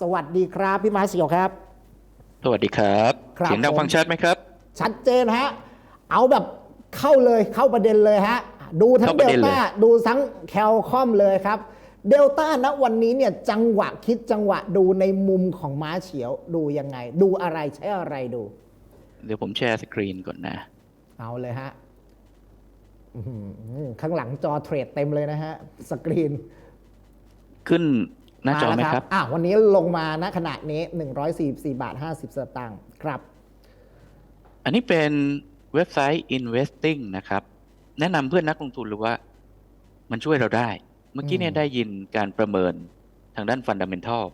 สวัสดีครับ พี่มาเสียวครับ สวัสดีครับครับเสียงดังผม ฟังชัดไหมครับ ชัดเจนฮะ เอาแบบเข้าเลยเข้าประเด็นเลยฮะ ดูทั้งเข้าปเดระลเด็นเลย ต้าดูทั้งแคลคอมเลยครับ เดลต้าณวันนี้เนี่ยจังหวะคิดจังหวะดูในมุมของม้าเฉียวดูยังไง ดูอะไรใช้อะไรดู เดี๋ยวผมแชร์สกรีนก่อนนะ เอาเลยฮะอื้อหือข้างหลังจอเทรดเต็มเลยนะฮะ สกรีนขึ้น หน้าจอไหมแล้วครับอะวันนี้ลงมาณขณะนี้ 144 บาท 50 สตางค์ครับ อันนี้เป็นเว็บไซต์ investing นะครับ แนะนำเพื่อนนักลงทุนหรือว่ามันช่วยเราได้ เมื่อกี้เนี่ยอืมได้ยินการประเมินทางด้านฟันดัมเ n นทัล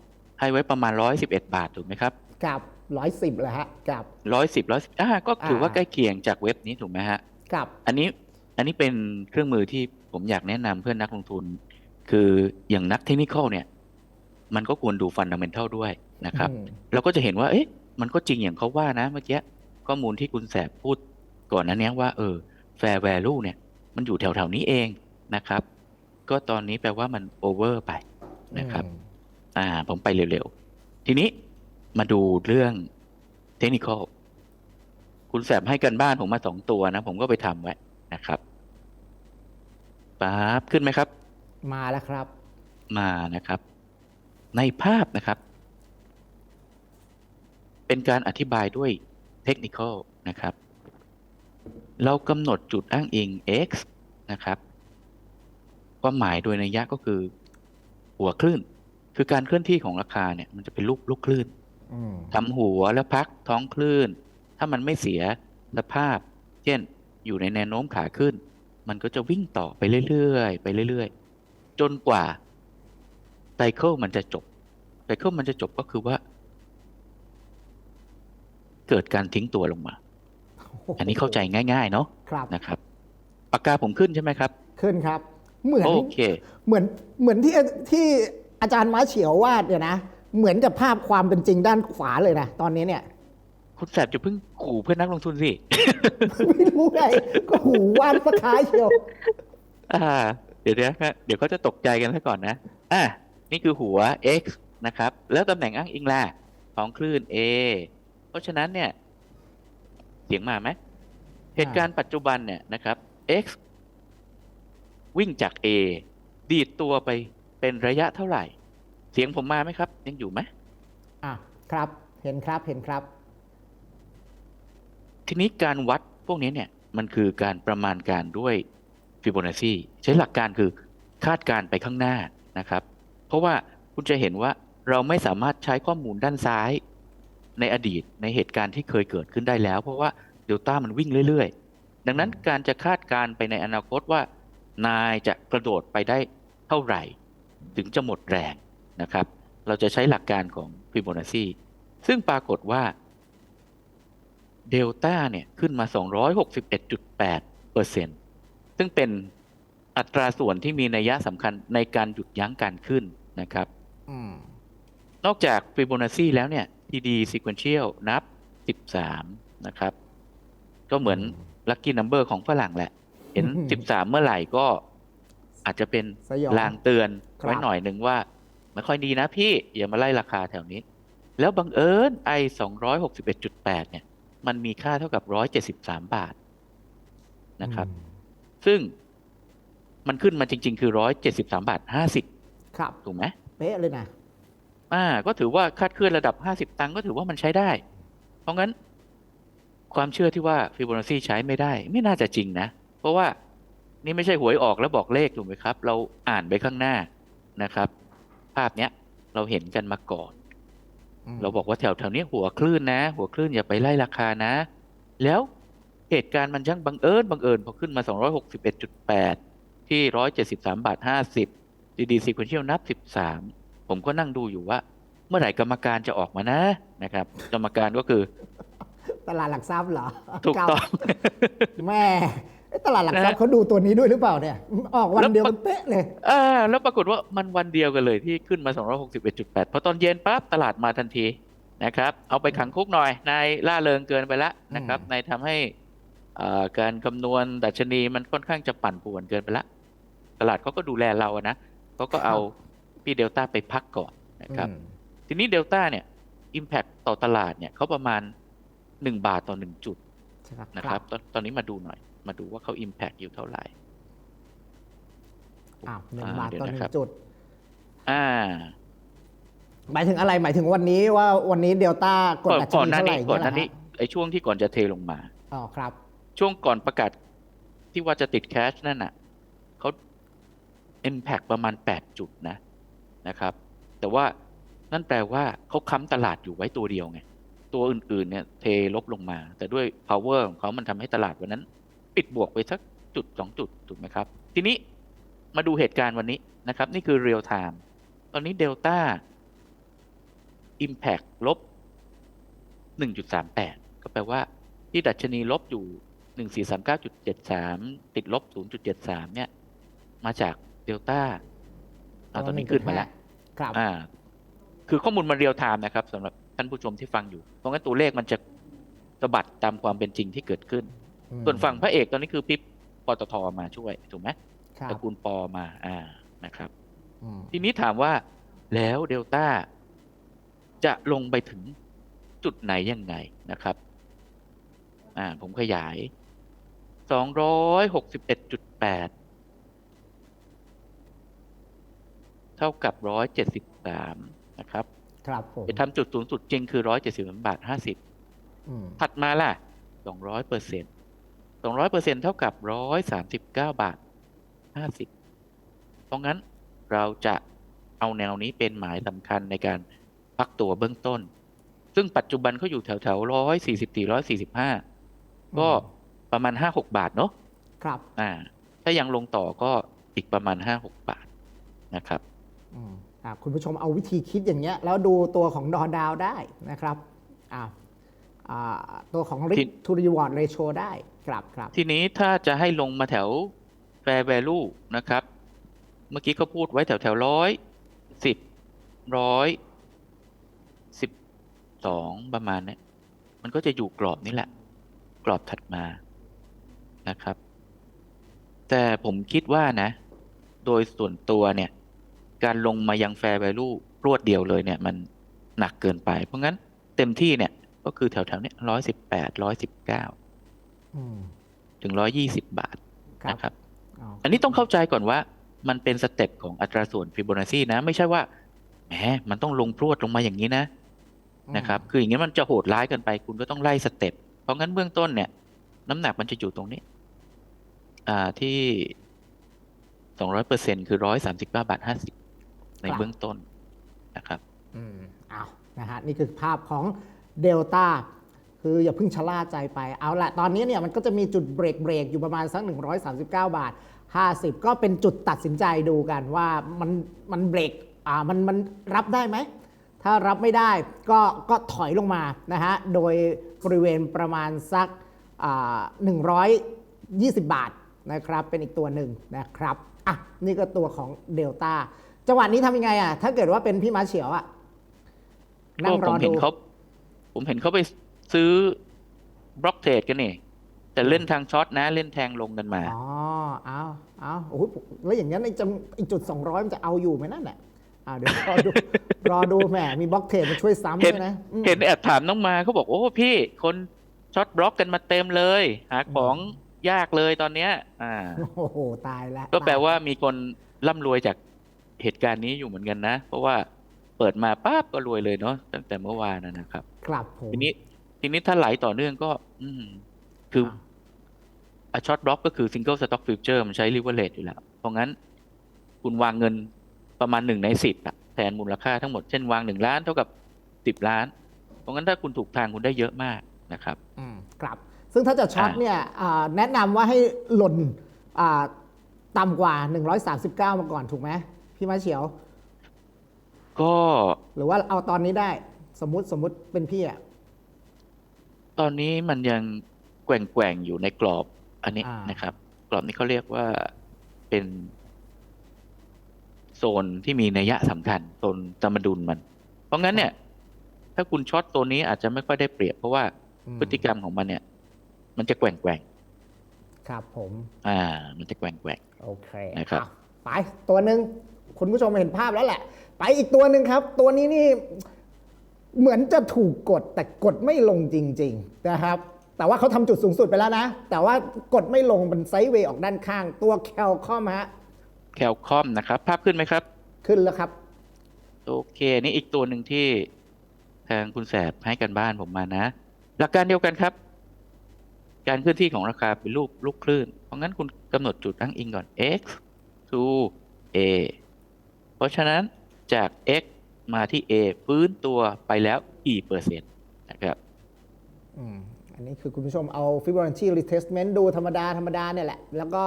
ให้ไว้ประมาณ 111 บาทถูกไหมครับ กับ 110เลยฮะกับ110 110อ่าก็ถือว่าอ่า ใกล้เคียงจากเว็บนี้ถูกไหมฮะ กับ อันนี้อันนี้เป็นเครื่องมือที่ผมอยากแนะนำเพื่อนนักลงทุน คืออย่างนักเทคนิคเนี่ย มันก็ควรดูฟันดัมเ n นทัลด้วยนะครับอืมเราก็จะเห็นว่าเอ๊ะมันก็จริงอย่างเขาว่านะเมื่อกี้ข้อมูลที่คุณแสบพูดก่อนนั้นเนี้ยว่าเออ fair value เนี่ย มันอยู่แถวๆนี้เองนะครับ ก็ตอนนี้แปลว่ามันโอเวอร์ไปนะครับอืมอ่า ผมไปเร็วๆ ทีนี้มาดูเรื่องเทคนิคคุณแสบให้กันบ้านผมมาสองตัวนะ ผมก็ไปทำไว้นะครับปั๊บขึ้นไหมครับ มาแล้วครับ มานะครับ ในภาพนะครับ เป็นการอธิบายด้วยเทคนิคนะครับ เรากำหนดจุดอ้างอิง x นะครับความหมายโดยนัยยะก็คือหัวคลื่น คือการเคลื่อนที่ของราคาเนี่ย มันจะเป็นลูกลูกคลื่นอืมทำหัวแล้วพักท้องคลื่น ถ้ามันไม่เสียสภาพ เช่นอยู่ในแนวโน้มขาขึ้น มันก็จะวิ่งต่อไปเรื่อยๆไปเรื่อยๆ จนกว่า ไซเคิลมันจะจบไซเคิลมันจะจบก็คือว่า เกิดการทิ้งตัวลงมา อันนี้เข้าใจง่าย ๆ เนาะครับนะครับปากกาผมขึ้นใช่ไหมครับ ขึ้นครับ เหมือนโอเคเหมือนเหมือนที่ที่อาจารย์ม้าเฉียววาดเนี่ยนะเหมือนกับภาพความเป็นจริงด้านขวาเลยนะตอนนี้เนี่ย คุณแสบจะเพิ่งขู่เพื่อนนักลงทุนสิไม่รู้ไงก็หูวาดสะคล้ายเชียวอ่า เดี๋ยวเดี๋ยวนะเดี๋ยวเขาจะตกใจกันซะก่อนนะอ่า นี่คือหัว x นะครับ แล้วตำแหน่งอ้างอิงล่ะของคลื่น a เพราะฉะนั้นเนี่ย เสียงมาไหมเหตุการณ์ปัจจุบันเนี่ยนะครับ x วิ่งจาก a ดีดตัวไปเป็นระยะเท่าไหร่ เสียงผมมาไหมครับ ยังอยู่ไหมอะครับเห็นครับเห็นครับ ทีนี้การวัดพวกนี้เนี่ย มันคือการประมาณการด้วยฟิโบนัชชีใช้หลักการคือคาดการณ์ไปข้างหน้านะครับ เพราะว่าคุณจะเห็นว่าเราไม่สามารถใช้ข้อมูลด้านซ้ายในอดีตในเหตุการณ์ที่เคยเกิดขึ้นได้แล้ว เพราะว่าเดลต้ามันวิ่งเรื่อยๆ ดังนั้นการจะคาดการณ์ไปในอนาคตว่า นายจะกระโดดไปได้เท่าไหร่ ถึงจะหมดแรงนะครับ เราจะใช้หลักการของฟิโบนัชชีซึ่งปรากฏว่าเดลต้าเนี่ยขึ้นมา 261.8เปอร์เซ็นซึ่งเป็น อัตราส่วนที่มีนัยยะสำคัญในการหยุดยั้งการขึ้นนะครับอืมนอกจากฟิโบนัชชีแล้วเนี่ย TD sequential นับ 13 นะครับ ก็เหมือน lucky number ของฝรั่งแหละ เห็น 13 เมื่อไหร่ก็อาจจะเป็นสยองลางเตือนครับไว้หน่อยหนึ่งว่า ไม่ค่อยดีนะพี่ อย่ามาไล่ราคาแถวนี้ แล้วบังเอิญไอ261.8 เนี่ย มันมีค่าเท่ากับ 173 บาทนะครับอืมซึ่ง มันขึ้นมาจริง ๆ คือ173บาท50ครับถูกไหมเป๊ะเลยนะอ่า ก็ถือว่าคาดเคลื่อนระดับ50ตังค์ก็ถือว่ามันใช้ได้ เพราะงั้น ความเชื่อที่ว่าฟิโบนัชชีใช้ไม่ได้ ไม่น่าจะจริงนะ เพราะว่านี่ไม่ใช่หวยออกแล้วบอกเลขถูกไหมครับ เราอ่านไปข้างหน้านะครับ ภาพเนี้ยเราเห็นกันมาก่อนอืมเราบอกว่าแถวแถวๆเนี้ยหัวคลื่นนะ หัวคลื่นอย่าไปไล่ราคานะ แล้วเหตุการณ์มันช่างบังเอิญบังเอิญพอขึ้นมา 261.8 ที่173บาท50 DD sequential นับ13ผมก็นั่งดูอยู่ว่า เมื่อไหร่กรรมการจะออกมานะนะครับ กรรมการก็คือ ตลาดหลักทรัพย์เหรอถูกครับต้องแม่เอ๊ะตลาดหลักทรัพย์นะเขาดูตัวนี้ด้วยหรือเปล่าเนี่ย ออกวันแล้วเดียวปะมันเป๊ะเลยอ่าแล้วปรากฏว่ามันวันเดียวกันเลยที่ขึ้นมา 261.8 พอตอนเย็นปั๊บตลาดมาทันทีนะครับ เอาไปขังคุกหน่อย นายล่าเริงเกินไปละนะครับอืมนายทำให้อ่าการคำนวณดัชนีมันค่อนข้างจะปั่นป่วนเกินไปละ ตลาดเขาก็ดูแลเราอะนะเขาก็เอาพี่เดลต้าไปพักก่อนนะครับอืมทีนี้เดลต้าเนี่ย Impact ต่อตลาดเนี่ยเขาประมาณ 1 บาทต่อ 1 จุดนะครับตอนตอนนี้มาดูหน่อย มาดูว่าเขา Impact อยู่เท่าไหร่อ้าวหนึ่งอ่าบาทเดี๋ยวต่อหนึ่นะครับงจุด อ่า หมายถึงอะไรหมายถึงวันนี้ว่าวันนี้เดลต้ากดก่อนดัชก่อนนีหน้าเท่าไหร่นี้ก่อนหน้านี้เยเหรฮะไอ้ช่วงที่ก่อนจะเทลงมาอ๋อครับ ช่วงก่อนประกาศที่ว่าจะติดแคชนั่นน่ะเขา Impact ประมาณ 8 จุดนะนะครับ แต่ว่านั่นแปลว่าเขาค้ำตลาดอยู่ไว้ตัวเดียวไง ตัวอื่นๆเนี่ยเทลบลงมา แต่ด้วย power ของเขามันทำให้ตลาดวันนั้น ปิดบวกไปสักจุดสองจุดถูกไหมครับ ทีนี้มาดูเหตุการณ์วันนี้นะครับ นี่คือ real time ตอนนี้เดลต้า Impact ลบ 1.38 ก็แปลว่าที่ดัชนีลบอยู่ 1439.73 ติดลบ 0.73 เนี่ย มาจาก เดลต้าอ่าตอนนี้ขึ้นมาแล้วครับอ่า คือข้อมูลมันเรียลไทม์นะครับสำหรับท่านผู้ชมที่ฟังอยู่ เพราะงั้นตัวเลขมันจะสะบัดตามความเป็นจริงที่เกิดขึ้น ส่วนฝั่งพระเอกตอนนี้คือพิบปตทมาช่วยถูกไหมตระกูลปอมา อ่านะครับทีนี้ถามว่าแล้วเดลต้าจะลงไปถึงจุดไหนยังไงนะครับ อ่า ผมขยาย 261.8 เอ็ดจุดแปดเท่ากับร้อยเจ็ดสิบสามนะครับ ครับผมไปทำจุดสูงสุดจริงคือร้อยเจ็ดสิบบาทห้าสิบอืมถัดมาล่ะสองร้อยเปอร์เซ็นสองร้อยเปอร์เซ็นเท่ากับร้อยสามสิบเก้าบาทห้าสิบเพราะงั้นเราจะเอาแนวนี้เป็นหมายสำคัญในการพักตัวเบื้องต้น ซึ่งปัจจุบันเขาอยู่แถวแถวร้อยสี่สิบสี่ร้อยสี่สิบห้าก็ประมาณห้าหกบาทเนาะ ครับ อ่า ถ้ายังลงต่อก็อีกประมาณห้าหกบาทนะครับ อืมอ่าคุณผู้ชมเอาวิธีคิดอย่างเงี้ยแล้วดูตัวของดอดาวได้นะครับอ่าอ่าตัวของที่ risk to reward ratio ได้ครับครับทีนี้ถ้าจะให้ลงมาแถว fair value นะครับ เมื่อกี้ก็พูดไว้แถวแถวร้อยสิบร้อยสิบสองประมาณเนี้ยมันก็จะอยู่กรอบนี้แหละ กรอบถัดมานะครับ แต่ผมคิดว่านะ โดยส่วนตัวเนี่ย การลงมายัง fair value รวดเดียวเลยเนี่ยมันหนักเกินไป เพราะงั้นเต็มที่เนี่ยก็คือแถวแถวๆเนี้ยร้อยสิบแปดร้อยสิบเก้าอืมถึงร้อยี่สิบบาทครับนะครับอ๋ออันนี้ต้องเข้าใจก่อนว่า มันเป็นสเต็ปของอัตราส่วนฟิโบนัชชีนะ ไม่ใช่ว่าแหมมันต้องลงพรวดลงมาอย่างนี้นะนะครับ คืออย่างนี้มันจะโหดร้ายเกินไป คุณก็ต้องไล่สเต็ปเพราะงั้นเบื้องต้นเนี่ย น้ำหนักมันจะอยู่ตรงนี้ อ่าที่สองร้อยเปอร์เซ็นคือร้อยสามสิบเก้าบาทห้าสิบ ในเบื้องต้นนะครับ อืมเอานะฮะนี่คือภาพของเดลต้าคืออย่าเพิ่งชะล่าใจไปเอาละตอนนี้เนี่ยมันก็จะมีจุดเบรกเบรกอยู่ประมาณสัก 139 บาท 50 ก็เป็นจุดตัดสินใจดูกันว่ามันมันเบรกอ่ามันมันรับได้ไหม ถ้ารับไม่ได้ก็ก็ถอยลงมานะฮะโดยบริเวณประมาณสักอ่า120บาทนะครับเป็นอีกตัวหนึ่งนะครับอะนี่ก็ตัวของเดลต้า จังหวะนี้ทำยังไงอะ ถ้าเกิดว่าเป็นพี่ม้าเฉียวอะนั่ก็งรผอมเห็ดูนเขาผมเห็นเขาไปซื้อบล็อกเทรดกันนี่ แต่เล่นทางช็อตนะ เล่นแทงลงกันมา อ๋อเอาเอาโอ้โหแล้วอย่างนั้นไอ้จังไอ้จุด 200 มันจะเอาอยู่ไหมนั่นแหละอ่าเดี๋ยวรอดู รอดูแหมมีบล็อกเทรดมาช่วยซ้ำเห็นด้วยนะอืม เห็นแอบถามน้องมาเขาบอกโอ้พี่คนช็อตบล็อกกันมาเต็มเลย หาของยากเลยตอนเนี้ย อ่า โอ้โห ตายแล้วก็แปลว่ามีคนร่ำรวยจาก เหตุการณ์นี้อยู่เหมือนกันนะ เพราะว่าเปิดมาปั๊บก็รวยเลยเนาะตั้งแต่เมื่อวานนะนะครับ ครับผมทีนี้ทีนี้ถ้าไหลต่อเนื่องก็ อืม คืออะช็อตบล็อกก็คือซิงเกิลสต็อกฟิวเจอร์มันใช้ริเวอร์เลอยู่แล้ว เพราะงั้น คุณวางเงินประมาณหนึ่งในสิบอะแทนมูลค่าทั้งหมดเช่นวางหนึ่งล้านเท่ากับสิบล้าน เพราะงั้นถ้าคุณถูกทางคุณได้เยอะมากนะครับอืมครับซึ่งถ้าจะช็อตอ่าเนี่ยอ่าแนะนำว่าให้หล่นอ่าต่ำกว่า 139 มาก่อนถูกไหม พี่มาเฉียว ก็หรือว่าเอาตอนนี้ได้ สมมติสมมติเป็นพี่อะตอนนี้มันยังแกว่งแกว่งๆอยู่ในกรอบอันนี้อ่าน นะครับ กรอบนี้เขาเรียกว่าเป็น โซนที่มีนัยยะสำคัญโซนสมดุลมัน เพราะงั้นเนี่ย ถ้าคุณช็อตตัวนี้อาจจะไม่ค่อยได้เปรียบเพราะว่าอืมพฤติกรรมของมันเนี่ย มันจะแกว่งแกว่งครับผมๆอ่า มันจะแกว่งแกว่ง โอเคนะครับ อะไปตัวหนึ่ง คุณผู้ชมเห็นภาพแล้วแหละ ไปอีกตัวหนึ่งครับ ตัวนี้นี่เหมือนจะถูกกดแต่กดไม่ลงจริง ๆ นะครับแต่ว่าเขาทำจุดสูงสุดไปแล้วนะ แต่ว่ากดไม่ลงเป็นไซด์เวย์ออกด้านข้าง ตัวแคลคอมฮะแคลคอมนะครับ ภาพขึ้นไหมครับ ขึ้นแล้วครับ โอเค นี่อีกตัวหนึ่งที่ทางคุณแสบให้กันบ้านผมมานะ หลักการเดียวกันครับ การเคลื่อนที่ของราคาเป็นรูปลูกคลื่น เพราะงั้นคุณกำหนดจุดตั้งอิงก่อน x to a เพราะฉะนั้นจาก x มาที่ a ฟื้นตัวไปแล้วกี่เปอร์เซ็นต์นะครับอืมอันนี้คือคุณผู้ชมเอา Fibonacci retracement ดูธรรมดา ธรรมดาเนี่ยแหละ แล้วก็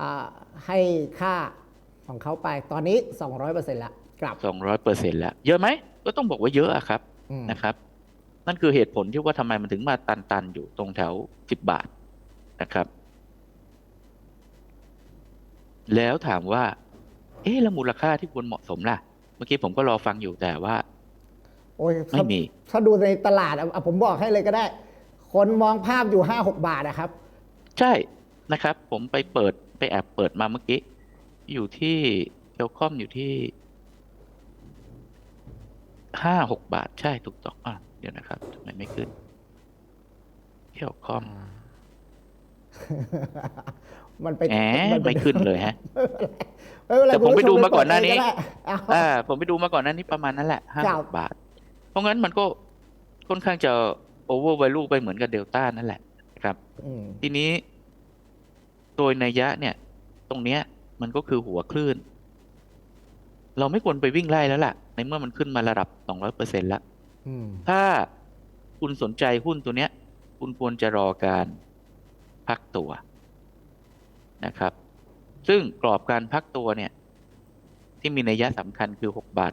อ่าให้ค่าของเขาไปตอนนี้ 200%ละกลับสองร้อยเปอร์เซ็นต์แล้ว เยอะไหม ก็ต้องบอกว่าเยอะอะครับอืมนะครับนั่นคือเหตุผลที่ว่าทำไมมันถึงมาตัน ๆ อยู่ตรงแถวสิบบาทนะครับ แล้วถามว่า เอ๊ะแล้วมูลค่าที่ควรเหมาะสมล่ะ เมื่อกี้ผมก็รอฟังอยู่แต่ว่า โอ้ยไม่ถ้ามี ถ้าดูในตลาดอะอะผมบอกให้เลยก็ได้ คนมองภาพอยู่5-6บาทนะครับ ใช่นะครับ ผมไปเปิดไปแอบเปิดมาเมื่อกี้ อยู่ที่เอลคอมอยู่ที่ห้าหกบาทใช่ถูกต้องอะเดี๋ยวนะครับทำไมไม่ขึ้นเอลคอม มันไปแหมนปไม่ขึ้นเลยฮะไม่เป็นไรแต่ผมไปดูมาก่อนหน้านี้คุณผู้ชมไปเปิดเองก็ได้เอาอ่าผมไปดูมาก่อนหนั้นนี่ประมาณนั้นแหละห้าครัหบกบาท เพราะงั้นมันก็ค่อนข้างจะโอเวอร์ l u ไปเหมือนกับเดลต้านั่นแหละนะครับอืมทีนี้โดยนัยยะเนี่ย ตรงเนี้ย มันก็คือหัวคลื่น เราไม่ควรไปวิ่งไล่แล้วล่ะ ในเมื่อมันขึ้นมาระดับ200%แล้วอืมถ้าคุณสนใจหุ้นตัวเนี้ย คุณควรจะรอการพักตัว นะครับ ซึ่งกรอบการพักตัวเนี่ยที่มีนัยยะสำคัญคือ 6 บาท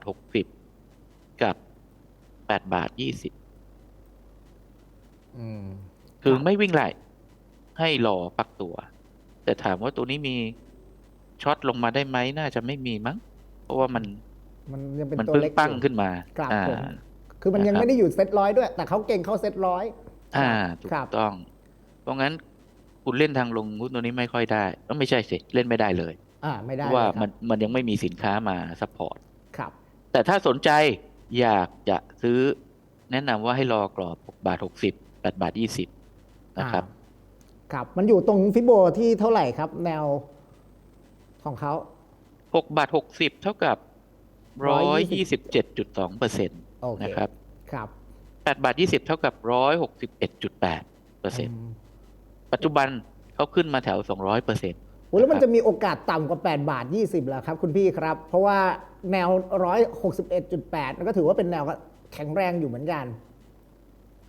60 กับ 8 บาท 20อืมคือครับไม่วิ่งไล่ให้รอพักตัว แต่ถามว่าตัวนี้มีช็อตลงมาได้ไหมน่าจะไม่มีมั้ง เพราะว่ามันมันยังเป็นมันตัวเพิ่งเล็กปั้งอยู่ขึ้นมาครับอ่าผมคือมันยังนะครับไม่ได้อยู่เซตร้อยด้วย แต่เขาเก่งเข้าเซตร้อยอ่าถูครักบต้อง เพราะงั้น คุณเล่นทางลงหุ้นตัวนี้ไม่ค่อยได้ก็ไม่ใช่สิเล่นไม่ได้เลยอ่าไม่เพได้ราะว่าเลยครับมันมันยังไม่มีสินค้ามาซัพพอร์ตครับ แต่ถ้าสนใจอยากจะซื้อแนะนำว่าให้รอกรอบ 6 บาท 60 8 บาท 20 นะครับอ่าครับ มันอยู่ตรงฟิโบที่เท่าไหร่ครับ แนวของเขา 6 บาท 60 เท่ากับ 127.2เปอร์เซ็นต์โอเคนะครับ ครับ 8 บาท 20 เท่ากับ 161.8เปอร์เซ็นต์อืม ปัจจุบันเขาขึ้นมาแถว 200เปอร์เซ็นต์โอ้แล้วมันครับจะมีโอกาสต่ำกว่า 8 บาท 20แล้วครับ คุณพี่ครับ เพราะว่าแนว 161.8มันก็ถือว่าเป็นแนวแข็งแรงอยู่เหมือนกัน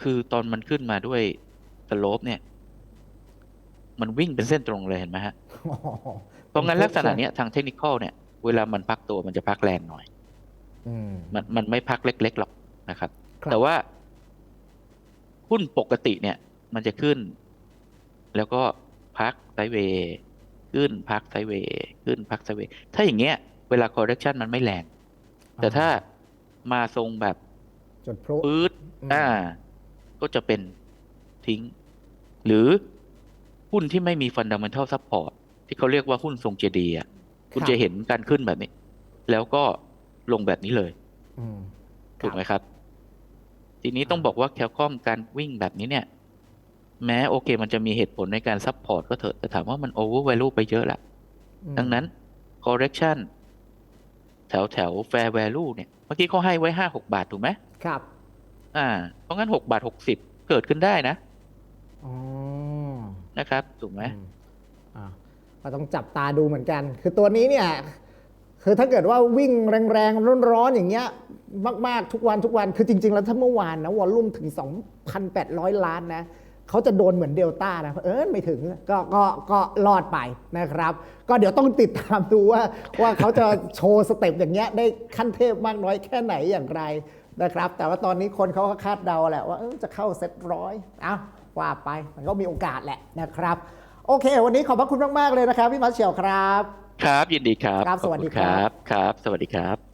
คือตอนมันขึ้นมาด้วยสโลปเนี่ย มันวิ่งเป็นเส้นตรงเลยเห็นไหมฮะเพราะงั้นลักษณะเนี้ยทางเทคนิคเนี่ย เวลามันพักตัวมันจะพักแรงหน่อยอืมมันมันไม่พักเล็ก ๆ หรอกนะครับครับ แต่ว่าหุ้นปกติเนี่ย มันจะขึ้น แล้วก็พักไซด์เวย์ขึ้นพักไซด์เวย์ขึ้นพักไซด์เวย์ถ้าอย่างเงี้ย เวลา correction มันไม่แรง แต่ถ้ามาทรงแบบจุดพลุปื๊ดอืมอ่า ก็จะเป็นทิ้ง หรือหุ้นที่ไม่มี fundamental support ที่เขาเรียกว่าหุ้นทรงเจดีย์อะคุณจะเห็นการขึ้นแบบนี้ แล้วก็ลงแบบนี้เลยอืมถูกไหมครับครับ ทีนี้ต้องบอกว่าแคลคอมการวิ่งแบบนี้เนี่ย แม้โอเค มันจะมีเหตุผลในการซัพพอร์ตก็เถอะแต่ถามว่ามันโอเวอร์ a l ลูไปเยอะละอืมดังนั้น correction แถวแถว fair value เนี่ย เมื่อกี้เขาให้ไว้ห้าหกบาทถูกไหมครับ อ่า เพราะงั้นหกบาทหกสิบเกิดขึ้นได้นะอ๋อนะครับ ถูกไหมอืมอ่าก็ต้องจับตาดูเหมือนกัน คือตัวนี้เนี่ย คือถ้าเกิดว่าวิ่งแรงๆ ร้อนๆ อย่างเงี้ย มาก ๆ ทุกวันทุกวัน คือจริง ๆ แล้วถ้าเมื่อวานนะวอลลุ่มถึง 2,800 ล้านนะ เขาจะโดนเหมือนเดลต้านะเออไม่ถึงก็ก็ก็รอดไปนะครับ ก็เดี๋ยวต้องติดตามดูว่าว่าเขาจะโชว์สเต็ปอย่างเงี้ยได้ขั้นเทพมากน้อยแค่ไหนอย่างไรนะครับ แต่ว่าตอนนี้คนเขาก็คาดเดาแหละว่าเออจะเข้าเซตร้อยเอ้าว่าไปมันก็มีโอกาสแหละนะครับ โอเค วันนี้ขอบพระคุณมาก ๆ เลยนะครับ พี่มัสเฉียวครับ ครับยินดีครับ ครับ สวัสดีขอณครับ ครับ สวัสดีครับ